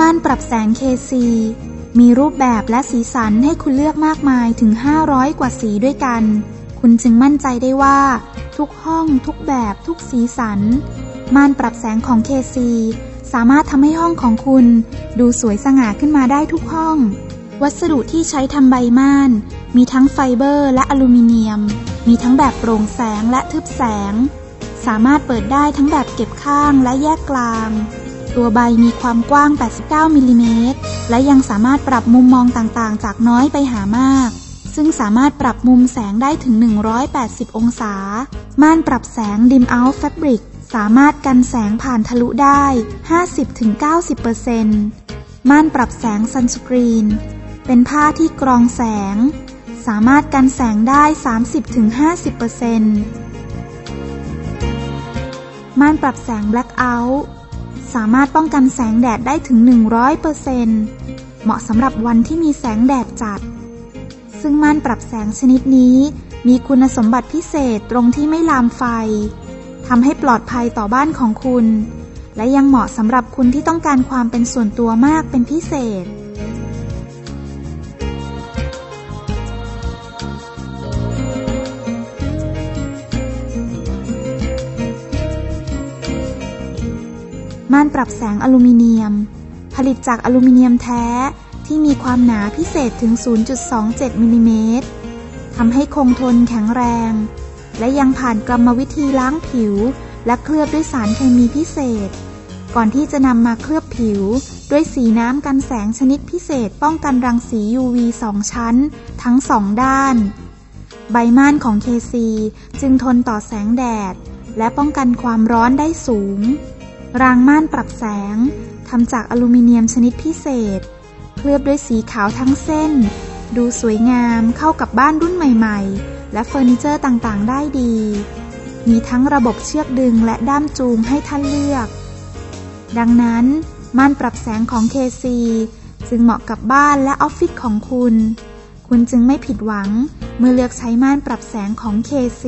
ม่านปรับแสง KC มีรูปแบบและสีสันให้คุณเลือกมากมายถึง 500 กว่าสีด้วยกัน คุณจึงมั่นใจได้ว่า ทุกห้อง ทุกแบบทุกสีสัน ม่านปรับแสงของ KC สามารถทำให้ห้องของคุณดูสวยสง่าขึ้นมาได้ทุกห้อง วัสดุที่ใช้ทำใบม่าน มีทั้งไฟเบอร์และอลูมิเนียม มีทั้งแบบโปร่งแสงและทึบแสง สามารถเปิดได้ทั้งแบบเก็บข้างและแยกกลาง ตัวใบมีความกว้าง 89มิลลิเมตร และยังสามารถปรับมุมมองต่างๆ จากน้อยไปหามาก ซึ่งสามารถปรับมุมแสงได้ถึง 180 องศา ม่านปรับแสง Dim Out Fabric สามารถกันแสงผ่านทะลุได้ 50-90%ม่านปรับแสงซันสกรีนเป็นผ้าที่กรองแสง สามารถกันแสงได้ 30-50%ม่านปรับแสง Blackout สามารถป้องกันแสงแดดได้ถึง 100%เหมาะสำหรับวันที่มีแสงแดดจัด ซึ่งม่านปรับแสงชนิดนี้มีคุณสมบัติพิเศษตรงที่ไม่ลามไฟทำให้ปลอดภัยต่อบ้านของคุณ และยังเหมาะสำหรับคุณที่ต้องการความเป็นส่วนตัวมากเป็นพิเศษ ม่านปรับแสงอลูมิเนียม ผลิตจากอลูมิเนียมแท้ที่มีความหนาพิเศษถึง 0.27 มิลลิเมตรทำให้คงทนแข็งแรง และยังผ่านกรรมวิธีล้างผิว และเคลือบด้วยสารเคมีพิเศษ ก่อนที่จะนำมาเคลือบผิว ด้วยสีน้ำกันแสงชนิดพิเศษป้องกันรังสี UV สองชั้น ทั้งสองด้าน ใบม่านของ KC จึงทนต่อแสงแดด และป้องกันความร้อนได้สูง รางม่านปรับแสงทำจากอลูมิเนียมชนิดพิเศษ เคลือบด้วยสีขาวทั้งเส้น ดูสวยงามเข้ากับบ้านรุ่นใหม่ๆ และเฟอร์นิเจอร์ต่างๆ ได้ดี มีทั้งระบบเชือกดึงและด้ามจูงให้ท่านเลือก ดังนั้นม่านปรับแสงของ KC จึงเหมาะกับบ้านและออฟฟิศของคุณ คุณจึงไม่ผิดหวังเมื่อเลือกใช้ม่านปรับแสงของ KC